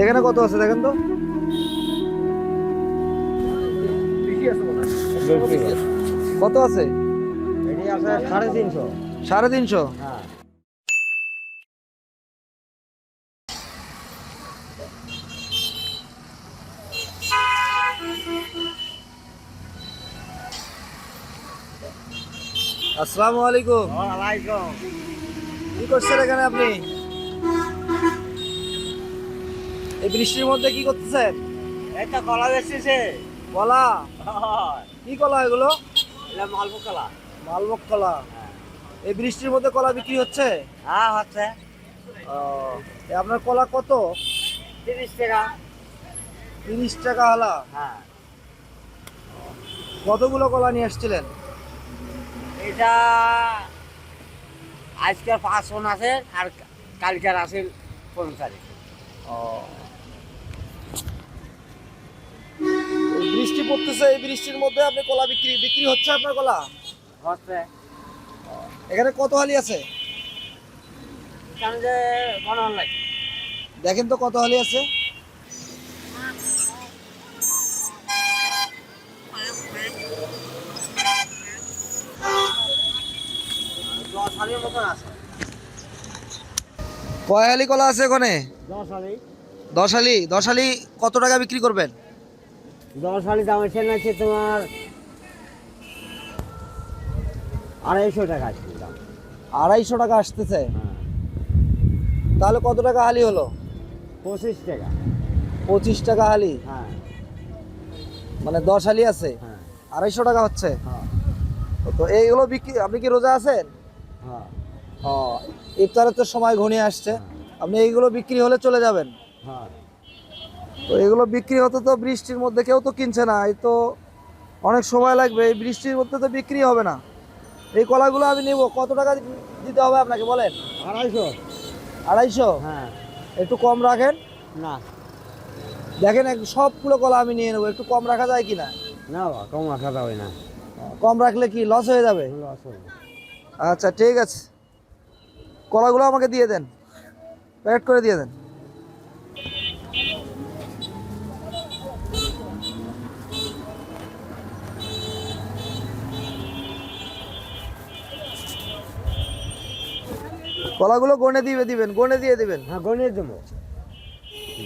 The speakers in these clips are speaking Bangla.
এখানে কত আছে দেখেন তো? কত আছে? সাড়ে তিনশো। সাড়ে তিনশো আসসালামু আলাইকুম। কি করছেন এখানে আপনি? এই বৃষ্টির মধ্যে কি করতেছেন? এটা কলা বেচতেছে। কলা? কি কলা এগুলো? এটা মালভোগ কলা। মালভোগ কলা। এই বৃষ্টির মধ্যে কলা বিক্রি হচ্ছে? হ্যাঁ হচ্ছে। ও, আপনার কলা কত? তিরিশ টাকা। তিরিশ টাকা হলা? হ্যাঁ। কতগুলো কলা নিয়ে আসছিলেন? এটা আজকের পাঁচ ফোন আছে আর কালকের আছে পনেরো তারিখ এই বৃষ্টি পড়তেছে এই বৃষ্টির মধ্যে আপনি কলা বিক্রি বিক্রি হচ্ছে আপনার কলা? হচ্ছে। এখানে কত হালি আছে? মনে দেখেন তো কত হালি আছে। কয় হালি কলা আছে ওখানে? দশ হালি। দশ হালি দশ হালি কত টাকা বিক্রি করবেন? দশ হালি দাম এসে আছে তোমার আড়াইশো টাকা আছে দাম। আড়াইশো টাকা আসতেছে? হ্যাঁ। তাহলে কত টাকা হালি হলো? পঁচিশ টাকা। পঁচিশ টাকা হালি? হ্যাঁ। মানে দশ হালি আছে? হ্যাঁ। আড়াইশো টাকা হচ্ছে? হ্যাঁ। তো এইগুলো বিক্রি আপনি কি রোজা আছেন? হ্যাঁ। ইফতারের তো সময় ঘনিয়ে আসছে। আপনি এইগুলো বিক্রি হলে চলে যাবেন। হ্যাঁ। তো এগুলো বিক্রি হতে তো বৃষ্টির মধ্যে কেউ তো কিনছে না এই তো অনেক সময় লাগবে এই বৃষ্টির মধ্যে তো বিক্রি হবে না। এই কলাগুলো আমি নেব কত টাকা দিতে হবে আপনাকে বলেন? আড়াইশো। আড়াইশো? হ্যাঁ। একটু কম রাখেন। না। দেখেন এক সবগুলো কলা আমি নিয়ে নেব একটু কম রাখা যায় কি না বাবা কম রাখা যাবে না। কম রাখলে কি লস হয়ে যাবে। আচ্ছা ঠিক আছে। কলাগুলো আমাকে দিয়ে দেন। প্যাকেট করে দিয়ে দেন। কলাগুলো গনে দিয়ে দিবেন, গনে দিয়ে দিবেন। হ্যাঁ গণিয়ে দেবো।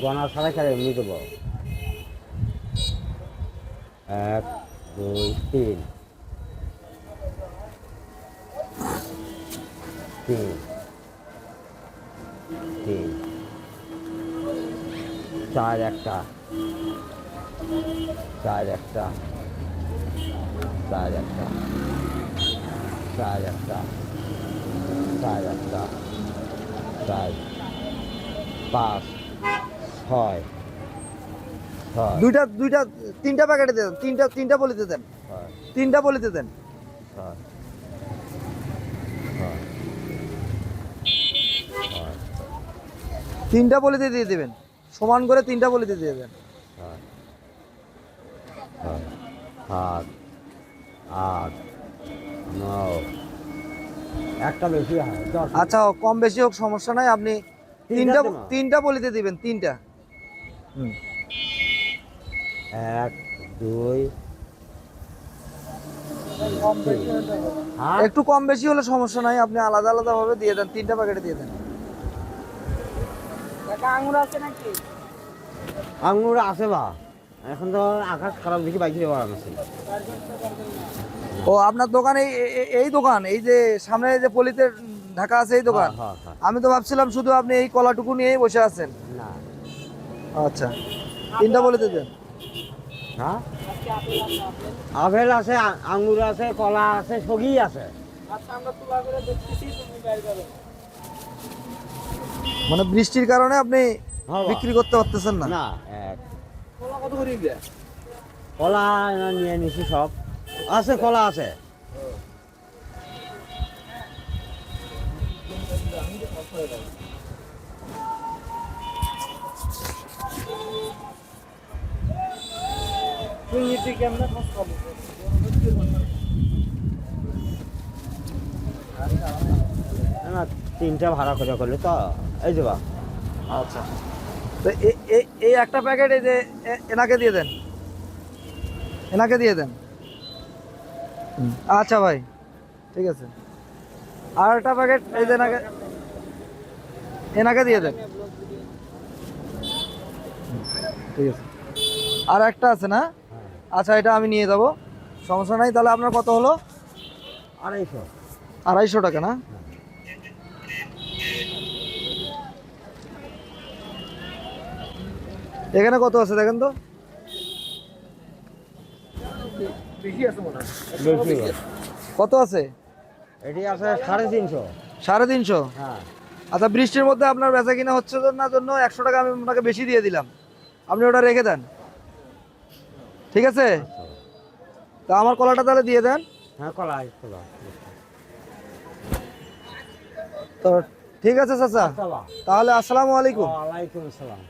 গনা ছাড়া খেলে এমনি দেবো। এক, দুই, তিন। তিন। তিন। চার একটা। চার একটা। চার একটা। চার একটা। চার একটা চার পাঁচ ছয় দুইটা দুইটা তিনটা প্যাকেটে দেন তিনটা তিনটা বলিতে দেন। তিনটা বলিতে দেন। তিনটা বলিতে দিয়ে দেবেন। সমান করে তিনটা বলিতে দিয়ে দেবেন সাত। আট। নয়। একটা বেশি হয় আচ্ছা কম বেশি হোক সমস্যা নাই। আপনি তিনটা তিনটা বলিতে দিবেন তিনটা। হুম। এক দুই একটু কম বেশি হলে সমস্যা নাই আপনি আলাদা আলাদা ভাবে দিয়ে দেন তিনটা প্যাকেটে দিয়ে দেন। আঙুর আছে বা। এখন তো আকাশ খারাপ দেখি বাইকে যাওয়ার আছে ও আপনার দোকান এই দোকান এই যে সামনে যে পলিতে ঢাকা আছে এই দোকান? হ্যাঁ, হ্যাঁ, আমি তো ভাবছিলাম শুধু আপনি এই কলাটুকু নিয়েই বসে আছেন। না। আচ্ছা তিনটা বলিতে দেন। হ্যাঁ? আপেল আছে আঙ্গুর আছে কলা আছে সবই আছে। মানে বৃষ্টির কারণে আপনি হ্যাঁ বিক্রি করতে পারতেছেন না? না এক। কলা নিয়ে নিছি সব। আছে কলা আছে। না তিনটা ভাড়া করে করলে তো এই যে বা। আচ্ছা। তো এই একটা প্যাকেট এই যে এনাকে দিয়ে দেন। এনাকে দিয়ে দেন। আচ্ছা ভাই ঠিক আছে। আর একটা প্যাকেট এই যে এনাকে এনাকে দিয়ে দেন। ঠিক আছে। আর একটা আছে না? আচ্ছা এটা আমি নিয়ে যাব। সমস্যা নাই তাহলে আপনার কত হলো? আড়াইশো। আড়াইশো টাকা না? এখানে কত আছে দেখেন তো? কত আছে? এটি আছে সাড়ে তিনশো। সাড়ে তিনশো? হ্যাঁ। আচ্ছা বৃষ্টির মধ্যে আপনার বেচা কিনা হচ্ছে তো না জন্য একশো টাকা আমি আপনাকে বেশি দিয়ে দিলাম। আপনি ওটা রেখে দেন। ঠিক আছে? তা আমার কলাটা তাহলে দিয়ে দেন। হ্যাঁ কলা তো ঠিক আছে চাচা। তাহলে আসসালামু আলাইকুম। ওয়ালাইকুম আসসালাম।